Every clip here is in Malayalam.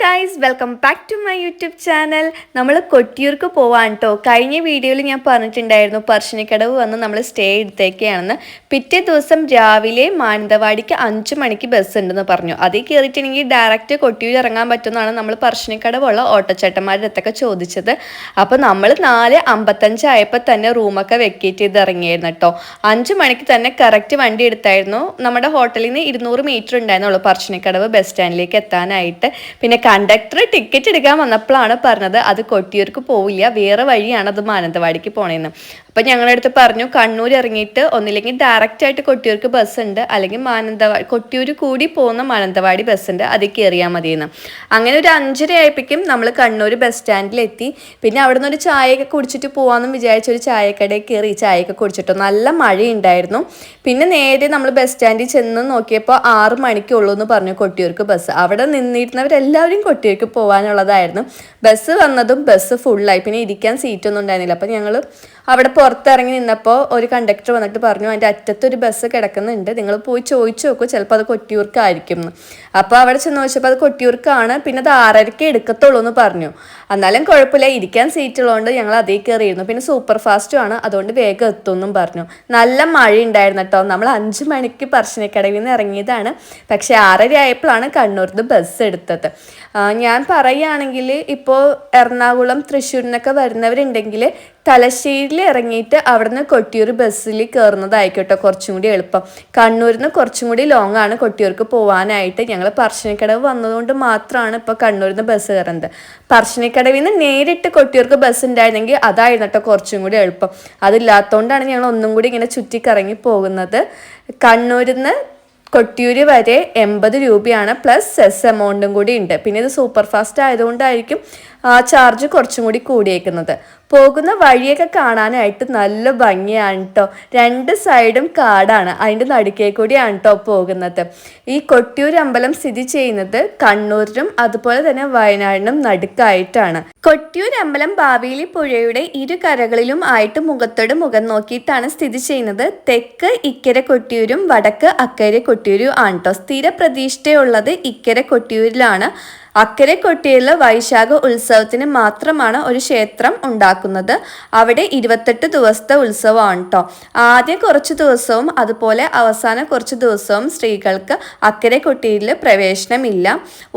Guys welcome back to my YouTube channel നമ്മൾ കൊട്ടിയൂർക്ക് പോവാൻ കേട്ടോ കഴിഞ്ഞ വീഡിയോയിൽ ഞാൻ പറഞ്ഞിട്ടുണ്ടായിരുന്നു പറശ്ശിനിക്കടവ് വന്ന് നമ്മൾ സ്റ്റേ എടുത്തേക്കാണെന്ന്. പിറ്റേ ദിവസം രാവിലെ മാനന്തവാടിക്ക് അഞ്ച് മണിക്ക് ബസ് ഉണ്ടെന്ന് പറഞ്ഞു. അതിൽ കയറിയിട്ടുണ്ടെങ്കിൽ ഡയറക്റ്റ് കൊട്ടിയൂർ ഇറങ്ങാൻ പറ്റുമെന്നാണ് നമ്മൾ പറശ്ശിനിക്കടവുള്ള ഓട്ടോച്ചേട്ടന്മാരുടെ അടുത്തൊക്കെ ചോദിച്ചത്. അപ്പോൾ നമ്മൾ നാല് അമ്പത്തഞ്ചായപ്പോൾ തന്നെ റൂമൊക്കെ വെക്കേറ്റ് ചെയ്ത് ഇറങ്ങിയായിരുന്നു കേട്ടോ അഞ്ച് മണിക്ക് തന്നെ കറക്റ്റ് വണ്ടി എടുത്തായിരുന്നു. നമ്മുടെ ഹോട്ടലിൽ നിന്ന് ഇരുന്നൂറ് മീറ്റർ ഉണ്ടായിരുന്നുള്ളൂ പറശ്ശിനിക്കടവ് ബസ് സ്റ്റാൻഡിലേക്ക് എത്താനായിട്ട്. പിന്നെ കണ്ടക്ടർ ടിക്കറ്റ് എടുക്കാൻ വന്നപ്പോഴാണ് പറഞ്ഞത് അത് കൊട്ടിയൂർക്ക് പോവില്ല വേറെ വഴിയാണ് അത് മാനന്തവാടിക്ക് പോണേന്ന്. അപ്പം ഞങ്ങളുടെ അടുത്ത് പറഞ്ഞു കണ്ണൂർ ഇറങ്ങിയിട്ട് ഒന്നില്ലെങ്കിൽ ഡയറക്റ്റ് ആയിട്ട് കൊട്ടിയൂർക്ക് ബസ് ഉണ്ട്. അല്ലെങ്കിൽ മാനന്തവാടി കൊട്ടിയൂർ കൂടി പോകുന്ന മാനന്തവാടി ബസ് ഉണ്ട്. അതിൽ കയറിയാൽ മതിയെന്ന്. അങ്ങനെ ഒരു അഞ്ചര ആയപ്പോഴേക്കും നമ്മൾ കണ്ണൂർ ബസ് സ്റ്റാൻഡിലെത്തി പിന്നെ അവിടെ നിന്ന് ഒരു ചായയൊക്കെ കുടിച്ചിട്ട് പോകാമെന്നും വിചാരിച്ച ഒരു ചായക്കടയിൽ കയറി ചായയൊക്കെ കുടിച്ചിട്ടോ. നല്ല മഴയുണ്ടായിരുന്നു. പിന്നെ നേരെ നമ്മൾ ബസ് സ്റ്റാൻഡിൽ ചെന്ന് നോക്കിയപ്പോൾ ആറ് മണിക്കുള്ളൂ എന്ന് പറഞ്ഞു കൊട്ടിയൂർക്ക് ബസ് അവിടെ നിന്നിരുന്നവരെല്ലാവരും കൊട്ടിയൂർക്ക് പോകാനുള്ളതായിരുന്നു ബസ് വന്നതും ബസ് ഫുള്ളായി പിന്നെ ഇരിക്കാൻ സീറ്റൊന്നും ഉണ്ടായിരുന്നില്ല. അപ്പം ഞങ്ങൾ അവിടെ പുറത്തിറങ്ങി നിന്നപ്പോൾ ഒരു കണ്ടക്ടർ വന്നിട്ട് പറഞ്ഞു അതിന്റെ അറ്റത്തൊരു ബസ് കിടക്കുന്നുണ്ട്. നിങ്ങൾ പോയി ചോദിച്ചു നോക്കൂ ചിലപ്പോൾ അത് കൊട്ടിയൂർക്കായിരിക്കും. എന്ന് അപ്പോൾ അവിടെ ചെന്ന് ചോദിച്ചപ്പോൾ അത് കൊട്ടിയൂർക്കാണ് പിന്നെ അത് ആറരയ്ക്ക് എടുക്കത്തുള്ളൂ എന്ന് പറഞ്ഞു. എന്നാലും കുഴപ്പമില്ല ഇരിക്കാൻ സീറ്റുള്ളതുകൊണ്ട് ഞങ്ങൾ അതേ കയറിയിരുന്നു. പിന്നെ സൂപ്പർ ഫാസ്റ്റും ആണ് അതുകൊണ്ട് വേഗം എത്തുമെന്നും പറഞ്ഞു. നല്ല മഴ ഉണ്ടായിരുന്നു കേട്ടോ. നമ്മൾ അഞ്ച് മണിക്ക് പറശ്ശിനിക്കടവിൽ നിന്ന് ഇറങ്ങിയതാണ്. പക്ഷേ ആറര ആയപ്പോഴാണ് കണ്ണൂരിൽ നിന്ന് ബസ് എടുത്തത് ഞാൻ പറയുകയാണെങ്കിൽ ഇപ്പോൾ എറണാകുളം തൃശ്ശൂരിനൊക്കെ വരുന്നവരുണ്ടെങ്കിൽ തലശ്ശേരിയിൽ ഇറങ്ങിയിട്ട് അവിടുന്ന് കൊട്ടിയൂർ ബസ്സിൽ കയറുന്നതായിക്കോട്ടെ കുറച്ചും കൂടി എളുപ്പം. കണ്ണൂരിൽ നിന്ന് കുറച്ചും കൂടി ലോങ് ആണ് കൊട്ടിയൂർക്ക് പോകാനായിട്ട് ഞങ്ങൾ പറശ്ശിനിക്കടവ് വന്നതുകൊണ്ട് മാത്രമാണ് ഇപ്പോൾ കണ്ണൂരിൽ നിന്ന് ബസ് കയറുന്നത് പറശ്ശിനിക്കടവിൽ നിന്ന് നേരിട്ട് കൊട്ടിയൂർക്ക് ബസ് ഉണ്ടായിരുന്നെങ്കിൽ അതായിരുന്നു കേട്ടോ കുറച്ചും കൂടി എളുപ്പം. അതില്ലാത്തതുകൊണ്ടാണ് ഞങ്ങൾ ഒന്നും കൂടി ഇങ്ങനെ ചുറ്റിക്കറങ്ങി പോകുന്നത്. കണ്ണൂരിൽ നിന്ന് കൊട്ടിയൂർ വരെ എൺപത് രൂപയാണ് പ്ലസ് സെസ് എമൗണ്ടും കൂടി ഉണ്ട്. പിന്നെ ഇത് സൂപ്പർ ഫാസ്റ്റ് ആയതുകൊണ്ടായിരിക്കും ചാർജ് കുറച്ചും കൂടി കൂടിയേക്കുന്നത്. പോകുന്ന വഴിയൊക്കെ കാണാനായിട്ട് നല്ല ഭംഗിയാണ് കേട്ടോ രണ്ട് സൈഡും കാടാണ്. അതിന്റെ നടുക്കേ കൂടിയാണ് കേട്ടോ പോകുന്നത്. ഈ കൊട്ടിയൂർ അമ്പലം സ്ഥിതി ചെയ്യുന്നത് കണ്ണൂരിനും അതുപോലെ തന്നെ വയനാടിനും നടുക്കായിട്ടാണ്. കൊട്ടിയൂർ അമ്പലം ബാവേലി പുഴയുടെ ഇരു കരകളിലും ആയിട്ട് മുഖത്തോട് മുഖം നോക്കിയിട്ടാണ് സ്ഥിതി ചെയ്യുന്നത്. തെക്ക് ഇക്കരെ കൊട്ടിയൂരും വടക്ക് അക്കരെ കൊട്ടിയൂരും ആണ് കേട്ടോ സ്ഥിര പ്രതീക്ഷയുള്ളത് ഇക്കരെ കൊട്ടിയൂരിലാണ്. അക്കരെ കൊട്ടിയുള്ള വൈശാഖ ഉത്സവത്തിന് മാത്രമാണ് ഒരു ക്ഷേത്രം ഉണ്ടാക്കുന്നത്. അവിടെ ഇരുപത്തെട്ട് ദിവസത്തെ ഉത്സവമാണ് കേട്ടോ ആദ്യ കുറച്ച് ദിവസവും അതുപോലെ അവസാന കുറച്ച് ദിവസവും സ്ത്രീകൾക്ക് അക്കരെ കൊട്ടിയിൽ പ്രവേശനമില്ല.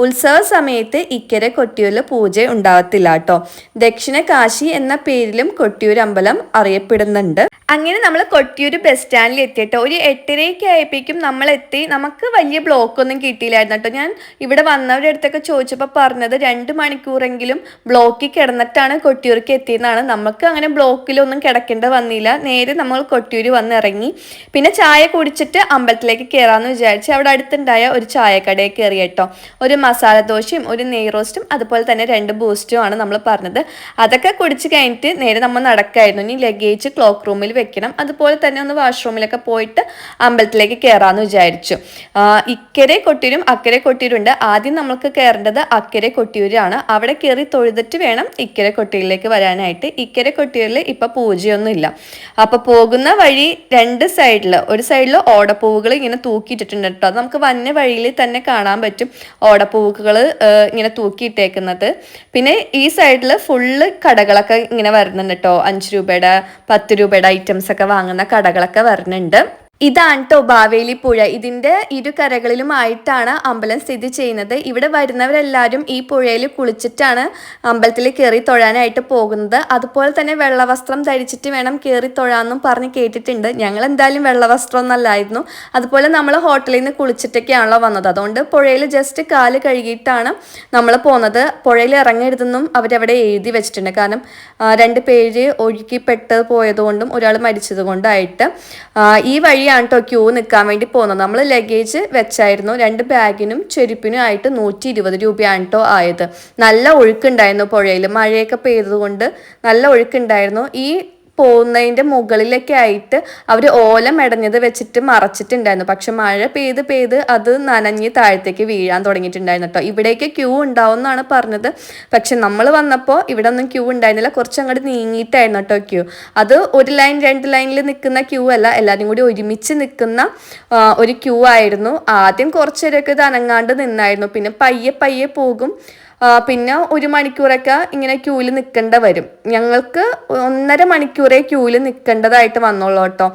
ഉത്സവ സമയത്ത് ഇക്കരെ കൊട്ടിയൂരിൽ പൂജ ഉണ്ടാവത്തില്ല കേട്ടോ ദക്ഷിണ കാശി എന്ന പേരിലും കൊട്ടിയൂർ അമ്പലം അറിയപ്പെടുന്നുണ്ട്. അങ്ങനെ നമ്മൾ കൊട്ടിയൂർ ബസ് സ്റ്റാൻഡിൽ എത്തിയിട്ടോ ഒരു എട്ടരയൊക്കെ ആയപ്പോഴേക്കും നമ്മൾ എത്തി നമുക്ക് വലിയ ബ്ലോക്ക് ഒന്നും കിട്ടിയില്ലായിരുന്നു കേട്ടോ ഞാൻ ഇവിടെ വന്നവരുടെ അടുത്തൊക്കെ ചോദിച്ചപ്പോൾ പറഞ്ഞത് രണ്ട് മണിക്കൂറെങ്കിലും ബ്ലോക്കിൽ കിടന്നിട്ടാണ് കൊട്ടിയൂർക്ക് എത്തിയെന്നാണ്. നമുക്ക് അങ്ങനെ ബ്ലോക്കിലൊന്നും കിടക്കേണ്ട വന്നില്ല. നേരെ നമ്മൾ കൊട്ടിയൂർ വന്ന് ഇറങ്ങി പിന്നെ ചായ കുടിച്ചിട്ട് അമ്പലത്തിലേക്ക് കയറാമെന്ന് വിചാരിച്ച് അവിടെ അടുത്തുണ്ടായ ഒരു ചായക്കടയിൽ കയറി കേട്ടോ. ഒരു മസാല ദോശയും ഒരു നെയ് റോസ്റ്റും അതുപോലെ തന്നെ രണ്ട് ബൂസ്റ്റും ആണ് നമ്മൾ പറഞ്ഞത്. അതൊക്കെ കുടിച്ച് കഴിഞ്ഞിട്ട് നേരെ നമ്മൾ നടക്കായിരുന്നു. ഇനി ലഗേജ് ക്ലോക്ക് റൂമിൽ വെക്കണം. അതുപോലെ തന്നെ ഒന്ന് വാഷ്റൂമിലൊക്കെ പോയിട്ട് അമ്പലത്തിലേക്ക് കയറാമെന്ന് വിചാരിച്ചു. ഇക്കരെ കൊട്ടിയൂരും അക്കരെ കൊട്ടിയൂരുണ്ട്. ആദ്യം നമ്മൾക്ക് കയറേണ്ടത് അക്കരെ കൊട്ടിയൂരാണ് അവിടെ കയറി തൊഴുതിട്ട് വേണം ഇക്കരെ കൊട്ടിയൂരിലേക്ക് വരാനായിട്ട്. ഇക്കരെ കൊട്ടിയൂരിൽ ഇപ്പൊ പൂജയൊന്നും ഇല്ല അപ്പൊ പോകുന്ന വഴി രണ്ട് സൈഡിൽ ഒരു സൈഡിൽ ഓടപ്പൂവുകൾ ഇങ്ങനെ തൂക്കിയിട്ടിട്ടുണ്ട് കേട്ടോ. നമുക്ക് വന്ന വഴിയിൽ തന്നെ കാണാൻ പറ്റും ഓടപ്പൂവുകൾ ഇങ്ങനെ തൂക്കിയിട്ടേക്കുന്നത്. പിന്നെ ഈ സൈഡിൽ ഫുള്ള് കടകളൊക്കെ ഇങ്ങനെ വരുന്നുണ്ട് കേട്ടോ. അഞ്ച് രൂപയുടെ പത്ത് രൂപയുടെ ഐറ്റംസ് ഒക്കെ വാങ്ങുന്ന കടകളൊക്കെ വരുന്നുണ്ട്. ഇതാണ് കേട്ടോ ബാവേലി പുഴ. ഇതിന്റെ ഇരു കരകളിലുമായിട്ടാണ് അമ്പലം സ്ഥിതി ചെയ്യുന്നത്. ഇവിടെ വരുന്നവരെല്ലാവരും ഈ പുഴയിൽ കുളിച്ചിട്ടാണ് അമ്പലത്തിൽ കയറി തൊഴാനായിട്ട് പോകുന്നത്. അതുപോലെ തന്നെ വെള്ളവസ്ത്രം ധരിച്ചിട്ട് വേണം കയറി തൊഴാന്നും പറഞ്ഞ് കേട്ടിട്ടുണ്ട്. ഞങ്ങൾ എന്തായാലും വെള്ളവസ്ത്രം ഒന്നല്ലായിരുന്നു. അതുപോലെ നമ്മൾ ഹോട്ടലിൽ നിന്ന് കുളിച്ചിട്ടൊക്കെയാണല്ലോ വന്നത്. അതുകൊണ്ട് പുഴയിൽ ജസ്റ്റ് കാൽ കഴുകിയിട്ടാണ് നമ്മൾ പോകുന്നത് പുഴയിൽ ഇറങ്ങരുതെന്നും അവരവിടെ എഴുതി വെച്ചിട്ടുണ്ട്. കാരണം രണ്ട് പേര് ഒഴുക്കിപ്പെട്ട് പോയതുകൊണ്ടും ഒരാൾ മരിച്ചതുകൊണ്ടായിട്ട് ഈ വഴി വഴിയാണ് കേട്ടോ ക്യൂ നിൽക്കാൻ വേണ്ടി പോകുന്നത്. നമ്മൾ ലഗേജ് വെച്ചായിരുന്നു രണ്ട് ബാഗിനും ചെരുപ്പിനും ആയിട്ട് നൂറ്റി ഇരുപത് രൂപയാണ് കേട്ടോ ആയത്. നല്ല ഒഴുക്കുണ്ടായിരുന്നു പുഴയിൽ മഴയൊക്കെ പെയ്തതുകൊണ്ട് നല്ല ഒഴുക്കുണ്ടായിരുന്നു. ഈ പോകുന്നതിന്റെ മുകളിലൊക്കെ ആയിട്ട് അവർ ഓല മെടഞ്ഞത് വെച്ചിട്ട് മറച്ചിട്ടുണ്ടായിരുന്നു. പക്ഷെ മഴ പെയ്ത് പെയ്ത് അത് നനഞ്ഞ് താഴത്തേക്ക് വീഴാൻ തുടങ്ങിയിട്ടുണ്ടായിരുന്നു കേട്ടോ. ഇവിടേക്ക് ക്യൂ ഉണ്ടാവും എന്നാണ് പറഞ്ഞത്. പക്ഷെ നമ്മൾ വന്നപ്പോൾ ഇവിടെ ഒന്നും ക്യൂ ഉണ്ടായിരുന്നില്ല. കുറച്ച് അങ്ങോട്ട് നീങ്ങിയിട്ടായിരുന്നു കേട്ടോ ക്യൂ. അത് ഒരു ലൈൻ രണ്ട് ലൈനിൽ നിൽക്കുന്ന ക്യൂ അല്ല. എല്ലാവരും കൂടി ഒരുമിച്ച് നിൽക്കുന്ന ഒരു ക്യൂ ആയിരുന്നു. ആദ്യം കുറച്ച് നേരമൊക്കെ ഇത് അനങ്ങാണ്ട് നിന്നായിരുന്നു. പിന്നെ പയ്യെ പയ്യെ പോകും. പിന്നെ ഒരു മണിക്കൂറൊക്കെ ഇങ്ങനെ ക്യൂവിൽ നിൽക്കേണ്ട വരും. ഞങ്ങൾക്ക് ഒന്നര മണിക്കൂറേ ക്യൂവിൽ നിൽക്കേണ്ടതായിട്ട് വന്നോളൂ കേട്ടോ.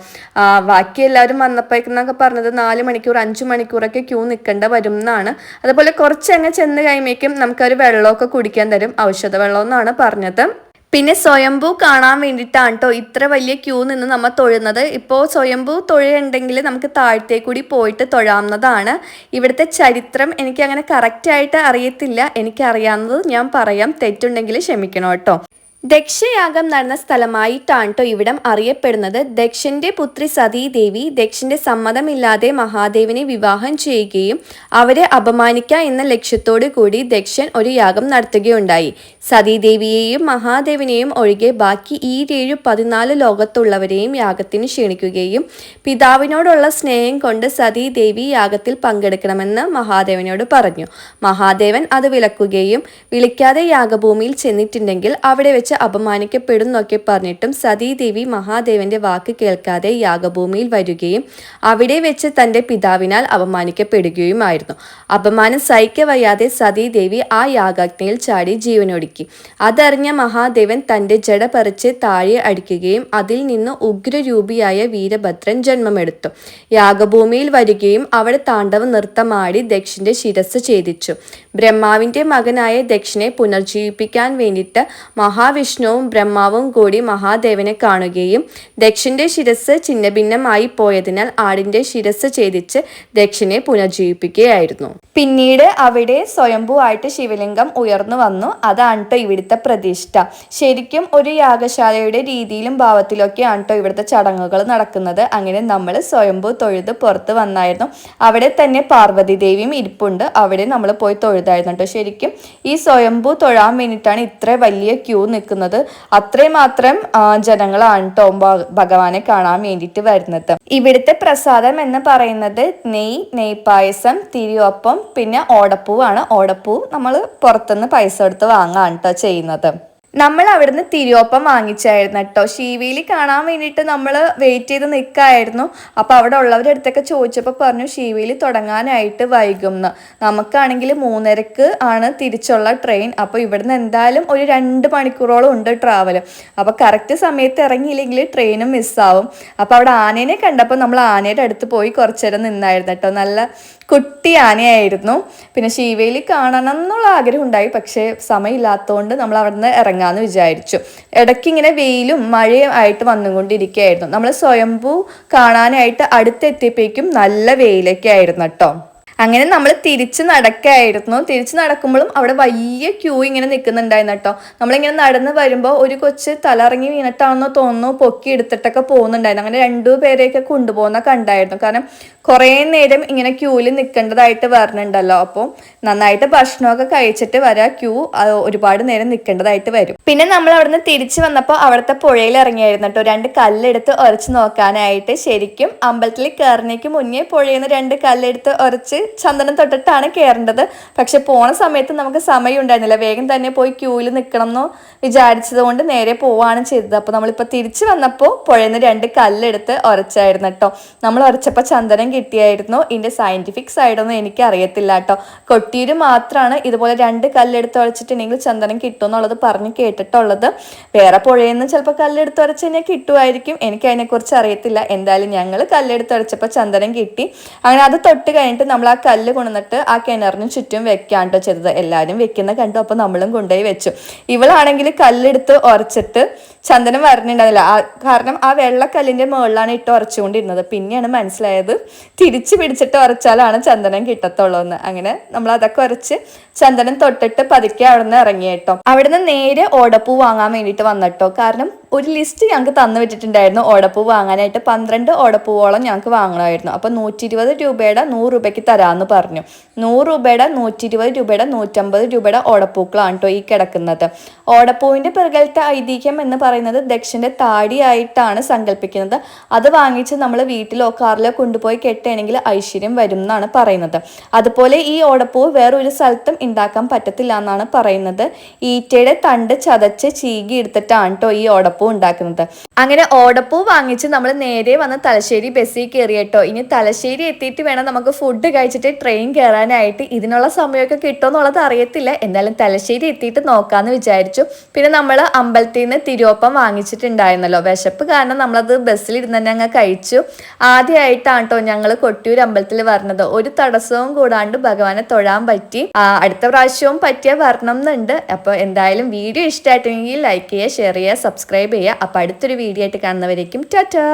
ബാക്കി എല്ലാവരും വന്നപ്പോഴേക്കെന്നൊക്കെ പറഞ്ഞത് നാല് മണിക്കൂർ അഞ്ച് മണിക്കൂറൊക്കെ ക്യൂ നിൽക്കേണ്ട വരും എന്നാണ്. അതുപോലെ കുറച്ചങ്ങ് ചെന്ന് കഴിയുമ്പോഴേക്കും നമുക്കൊരു വെള്ളമൊക്കെ കുടിക്കാൻ തരും. ഔഷധ വെള്ളം എന്നാണ് പറഞ്ഞത്. പിന്നെ സ്വയംഭൂ കാണാൻ വേണ്ടിയിട്ടാണ് കേട്ടോ ഇത്ര വലിയ ക്യൂ നിന്ന് നമ്മൾ തൊഴുന്നത്. ഇപ്പോൾ സ്വയംഭൂ തൊഴുണ്ടെങ്കിൽ നമുക്ക് താഴത്തേ കൂടി പോയിട്ട് തൊഴാവുന്നതാണ്. ഇവിടുത്തെ ചരിത്രം എനിക്ക് അങ്ങനെ കറക്റ്റായിട്ട് അറിയത്തില്ല. എനിക്കറിയാവുന്നത് ഞാൻ പറയാം. തെറ്റുണ്ടെങ്കിൽ ക്ഷമിക്കണം കേട്ടോ. ദക്ഷയാഗം നടന്ന സ്ഥലമായിട്ടാണ് കേട്ടോ ഇവിടം അറിയപ്പെടുന്നത്. ദക്ഷന്റെ പുത്രി സതീദേവി ദക്ഷന്റെ സമ്മതമില്ലാതെ മഹാദേവനെ വിവാഹം ചെയ്യുകയും അവരെ അപമാനിക്കുക എന്ന ലക്ഷ്യത്തോടു കൂടി ദക്ഷൻ ഒരു യാഗം നടത്തുകയുണ്ടായി. സതീദേവിയെയും മഹാദേവനെയും ഒഴികെ ബാക്കി ഈ ഏഴു പതിനാല് ലോകത്തുള്ളവരെയും യാഗത്തിന് ക്ഷണിക്കുകയും പിതാവിനോടുള്ള സ്നേഹം കൊണ്ട് സതീദേവി യാഗത്തിൽ പങ്കെടുക്കണമെന്ന് മഹാദേവനോട് പറഞ്ഞു. മഹാദേവൻ അത് വിലക്കുകയും വിളിക്കാതെ യാഗഭൂമിയിൽ ചെന്നിട്ടുണ്ടെങ്കിൽ അവിടെ വെച്ച് അപമാനിക്കപ്പെടും എന്നൊക്കെ പറഞ്ഞിട്ടും സതീദേവി മഹാദേവന്റെ വാക്ക് കേൾക്കാതെ യാഗഭൂമിയിൽ വരികയും അവിടെ വെച്ച് തന്റെ പിതാവിനാൽ അപമാനിക്കപ്പെടുകയുമായിരുന്നു. അപമാനം സഹിക്കവയ്യാതെ സതീദേവി ആ യാഗാഗ്നിയിൽ ചാടി ജീവനൊടുക്കി. അതറിഞ്ഞ മഹാദേവൻ തന്റെ ജട പറിച്ച് താഴെ അടിക്കുകയും അതിൽ നിന്ന് ഉഗ്രരൂപിയായ വീരഭദ്രൻ ജന്മമെടുത്തു. യാഗഭൂമിയിൽ വരികയും അവിടെ താണ്ഡവ നൃത്തമാടി ദക്ഷിന്റെ ശിരസ് ഛേദിച്ചു. ബ്രഹ്മാവിന്റെ മകനായ ദക്ഷിനെ പുനർജീവിപ്പിക്കാൻ വേണ്ടിയിട്ട് മഹാവിഷ്ണുവും ബ്രഹ്മാവും കൂടി മഹാദേവനെ കാണുകയും ദക്ഷിന്റെ ശിരസ് ഛിന്നഭിന്നമായി പോയതിനാൽ ആടിന്റെ ശിരസ് ഛേദിച്ച് ദക്ഷിനെ പുനർജീവിപ്പിക്കുകയായിരുന്നു. പിന്നീട് അവിടെ സ്വയംഭൂ ആയിട്ട് ശിവലിംഗം ഉയർന്നു വന്നു. അതാണ് കേട്ടോ ഇവിടുത്തെ പ്രതിഷ്ഠ. ശരിക്കും ഒരു യാഗശാലയുടെ രീതിയിലും ഭാവത്തിലൊക്കെയാണ് കേട്ടോ ഇവിടുത്തെ ചടങ്ങുകൾ നടക്കുന്നത്. അങ്ങനെ നമ്മൾ സ്വയംഭൂ തൊഴുത് പുറത്ത് വന്നായിരുന്നു. അവിടെ തന്നെ പാർവതി ദേവിയും ഇരിപ്പുണ്ട്. അവിടെ നമ്മൾ പോയി തൊഴുതായിരുന്നു കേട്ടോ ശരിക്കും ഈ സ്വയംഭൂ തൊഴാൻ വേണ്ടിയിട്ടാണ് ഇത്ര വലിയ ക്യൂ നിൽക്കുന്നത്. അത്രയും മാത്രം ജനങ്ങളാണ് കേട്ടോ ഭഗവാനെ കാണാൻ വേണ്ടിയിട്ട് വരുന്നത്. ഇവിടുത്തെ പ്രസാദം എന്ന് പറയുന്നത് നെയ് നെയ് പായസം തിരിയൊപ്പം പിന്നെ ഓടപ്പൂവാണ്. ഓടപ്പൂ നമ്മൾ പുറത്തുനിന്ന് പൈസ കൊടുത്ത് വാങ്ങാണ് കേട്ടോ ചെയ്യുന്നത്. നമ്മൾ അവിടുന്ന് തിരുവപ്പം വാങ്ങിച്ചായിരുന്നു കേട്ടോ. ശീവേലി കാണാൻ വേണ്ടിയിട്ട് നമ്മൾ വെയിറ്റ് ചെയ്ത് നിൽക്കായിരുന്നു അപ്പോൾ അവിടെ ഉള്ളവരുടെ അടുത്തൊക്കെ ചോദിച്ചപ്പോൾ പറഞ്ഞു ശീവേലി തുടങ്ങാനായിട്ട് വൈകും എന്ന് നമുക്കാണെങ്കിൽ മൂന്നരക്ക് ആണ് തിരിച്ചുള്ള ട്രെയിൻ അപ്പോൾ ഇവിടുന്ന് എന്തായാലും ഒരു രണ്ട് മണിക്കൂറോളം ഉണ്ട് ട്രാവൽ അപ്പോൾ കറക്റ്റ് സമയത്ത് ഇറങ്ങിയില്ലെങ്കിൽ ട്രെയിനും മിസ്സാവും അപ്പോൾ അവിടെ ആനേനെ കണ്ടപ്പോൾ നമ്മൾ ആനയുടെ അടുത്ത് പോയി കുറച്ചു നേരം നിന്നായിരുന്നു കേട്ടോ. നല്ല കുട്ടി ആനയായിരുന്നു. പിന്നെ ശീവേലി കാണണം എന്നുള്ള ആഗ്രഹം ഉണ്ടായി പക്ഷേ സമയമില്ലാത്തതുകൊണ്ട് നമ്മൾ അവിടെ നിന്ന് ഇറങ്ങാമെന്ന് വിചാരിച്ചു. ഇടയ്ക്ക് ഇങ്ങനെ വെയിലും മഴയും ആയിട്ട് വന്നുകൊണ്ടിരിക്കുകയായിരുന്നു. നമ്മൾ സ്വയംഭൂ കാണാനായിട്ട് അടുത്തെത്തിയപ്പോഴേക്കും നല്ല വെയിലൊക്കെ ആയിരുന്നു കേട്ടോ. അങ്ങനെ നമ്മൾ തിരിച്ച് നടക്കായിരുന്നു. തിരിച്ച് നടക്കുമ്പോഴും അവിടെ വലിയ ക്യൂ ഇങ്ങനെ നിൽക്കുന്നുണ്ടായിരുന്നു കേട്ടോ. നമ്മളിങ്ങനെ നടന്ന് വരുമ്പോൾ ഒരു കൊച്ച് തലറങ്ങി വീണിട്ടാണെന്നോ തോന്നുന്നു പൊക്കി എടുത്തിട്ടൊക്കെ പോകുന്നുണ്ടായിരുന്നു. അങ്ങനെ രണ്ടു പേരെയൊക്കെ കൊണ്ടുപോകുന്ന കണ്ടായിരുന്നു. കാരണം കുറേ നേരം ഇങ്ങനെ ക്യൂവിൽ നിൽക്കേണ്ടതായിട്ട് വരുന്നുണ്ടല്ലോ അപ്പോൾ നന്നായിട്ട് ഭക്ഷണമൊക്കെ കഴിച്ചിട്ട് വരാ ക്യൂ ഒരുപാട് നേരം നിൽക്കേണ്ടതായിട്ട് വരും. പിന്നെ നമ്മൾ അവിടുന്ന് തിരിച്ച് വന്നപ്പോൾ അവിടുത്തെ പുഴയിൽ ഇറങ്ങിയായിരുന്നു കേട്ടോ. രണ്ട് കല്ലെടുത്ത് ഉരച്ച് നോക്കാനായിട്ട്. ശരിക്കും അമ്പലത്തിൽ കയറിനേക്ക് മുന്നേ പുഴയിൽ നിന്ന് രണ്ട് കല്ലെടുത്ത് ഉരച്ച് ചന്ദനം തൊട്ടിട്ടാണ് കയറേണ്ടത് പക്ഷെ പോണ സമയത്ത് നമുക്ക് സമയം ഉണ്ടായിരുന്നില്ല വേഗം തന്നെ പോയി ക്യൂവിൽ നിൽക്കണം എന്ന് വിചാരിച്ചത് കൊണ്ട് നേരെ പോവാണ് ചെയ്തത്. അപ്പോൾ നമ്മളിപ്പോൾ തിരിച്ചു വന്നപ്പോൾ പുഴയിൽ രണ്ട് കല്ലെടുത്ത് ഉരച്ചായിരുന്നു കേട്ടോ. നമ്മൾ ഉരച്ചപ്പോൾ ചന്ദനം കിട്ടിയായിരുന്നു. ഇതിന്റെ സയന്റിഫിക് സൈഡൊന്നും എനിക്ക് അറിയത്തില്ല കേട്ടോ. കൊട്ടിയിൽ മാത്രമാണ് ഇതുപോലെ രണ്ട് കല്ലെടുത്ത് ഉരച്ചിട്ടുണ്ടെങ്കിൽ ചന്ദനം കിട്ടും എന്നുള്ളത് പറഞ്ഞ് കേട്ടിട്ടുള്ളത്. വേറെ പുഴയിൽ നിന്ന് ചിലപ്പോൾ കല്ലെടുത്ത് ഉരച്ച് കഴിഞ്ഞാൽ കിട്ടുമായിരിക്കും. എനിക്ക് അതിനെക്കുറിച്ച് അറിയത്തില്ല. എന്തായാലും ഞങ്ങൾ കല്ലെടുത്ത് ഉരച്ചപ്പോൾ ചന്ദനം കിട്ടി. അങ്ങനെ അത് തൊട്ട് കഴിഞ്ഞിട്ട് നമ്മൾ ആ കല്ല് കൊണ്ടുവന്നിട്ട് ആ കിണറിന് ചുറ്റും വെക്കാണ്ടോ ചെയ്തത്. എല്ലാവരും വെക്കുന്ന കണ്ടു. അപ്പോൾ നമ്മളും കൊണ്ടുപോയി വെച്ചു. ഇവളാണെങ്കിൽ കല്ലെടുത്ത് ഉരച്ചിട്ട് ചന്ദനം വരണിണ്ടാവില്ല ആ കാരണം ആ വെള്ളക്കല്ലിന്റെ മുകളിലാണ് ഇട്ട് ഉറച്ചുകൊണ്ടിരുന്നത് പിന്നെയാണ് മനസ്സിലായത് തിരിച്ചു പിടിച്ചിട്ട് ഉറച്ചാലാണ് ചന്ദനം കിട്ടത്തുള്ളൂ എന്ന് അങ്ങനെ നമ്മൾ അതൊക്കെ ഉറച്ച് ചന്ദനം തൊട്ടിട്ട് പതുക്കെ അവിടെ നിന്ന് ഇറങ്ങി കേട്ടോ. അവിടുന്ന് നേരെ ഓടപ്പൂ വാങ്ങാൻ വേണ്ടിയിട്ട് വന്നിട്ടോ. കാരണം ഒരു ലിസ്റ്റ് ഞങ്ങൾക്ക് തന്നു വിട്ടിട്ടുണ്ടായിരുന്നു ഓടപ്പൂ വാങ്ങാനായിട്ട്. പന്ത്രണ്ട് ഓടപ്പൂവോളം ഞങ്ങൾക്ക് വാങ്ങണമായിരുന്നു. അപ്പോൾ നൂറ്റി ഇരുപത് രൂപയുടെ നൂറ് രൂപയ്ക്ക് തരാമെന്ന് പറഞ്ഞു. നൂറ് രൂപയുടെ നൂറ്റി ഇരുപത് രൂപയുടെ നൂറ്റമ്പത് രൂപയുടെ ഓടപ്പൂക്കളാണ് കേട്ടോ ഈ കിടക്കുന്നത്. ഓടപ്പൂവിന്റെ പിറകലത്തെ ഐതിഹ്യം എന്ന് പറയുന്നത് ദക്ഷന്റെ താടിയായിട്ടാണ് സങ്കല്പിക്കുന്നത്. അത് വാങ്ങിച്ച് നമ്മൾ വീട്ടിലോ കാറിലോ കൊണ്ടുപോയി കെട്ടുകയാണെങ്കിൽ ഐശ്വര്യം വരും എന്നാണ് പറയുന്നത്. അതുപോലെ ഈ ഓടപ്പൂ വേറൊരു സ്ഥലത്തും ഉണ്ടാക്കാൻ പറ്റത്തില്ല എന്നാണ് പറയുന്നത്. ഈറ്റയുടെ തണ്ട് ചതച്ച് ചീകി എടുത്തിട്ടാണ് കേട്ടോ ഈ ഓടപ്പൂ ഉണ്ടാക്കുന്നത്. അങ്ങനെ ഓടപ്പൂ വാങ്ങിച്ച് നമ്മൾ നേരെ വന്ന് തലശ്ശേരി ബസ്സിൽ കയറി കേട്ടോ ഇനി തലശ്ശേരി എത്തിയിട്ട് വേണം നമുക്ക് ഫുഡ് കഴിച്ചിട്ട് ട്രെയിൻ കയറാനായിട്ട് ഇതിനുള്ള സമയമൊക്കെ കിട്ടുമോ എന്നുള്ളത് അറിയത്തില്ല. എന്തായാലും തലശ്ശേരി എത്തിയിട്ട് നോക്കാമെന്ന് വിചാരിച്ചു. പിന്നെ നമ്മൾ അമ്പലത്തിൽ നിന്ന് തിരുവപ്പം വാങ്ങിച്ചിട്ടുണ്ടായിരുന്നല്ലോ. വിശപ്പ് കാരണം നമ്മളത് ബസ്സിലിരുന്ന് തന്നെ അങ്ങ് കഴിച്ചു. ആദ്യമായിട്ടാണ് കേട്ടോ ഞങ്ങൾ കൊട്ടിയൂർ അമ്പലത്തിൽ വരുന്നത് ഒരു തടസ്സവും കൂടാണ്ട് ഭഗവാനെ തൊഴാൻ പറ്റി. അടുത്ത പ്രാവശ്യവും പറ്റിയ വരണം എന്നുണ്ട് അപ്പോൾ എന്തായാലും വീഡിയോ ഇഷ്ടമായിട്ടുണ്ടെങ്കിൽ ലൈക്ക് ചെയ്യുക ഷെയർ ചെയ്യുക സബ്സ്ക്രൈബ് ചെയ്യുക. അപ്പോൾ അടുത്തൊരു വീഡിയോ ആയിട്ട് കാണുന്നവരേക്കും ടാറ്റാ.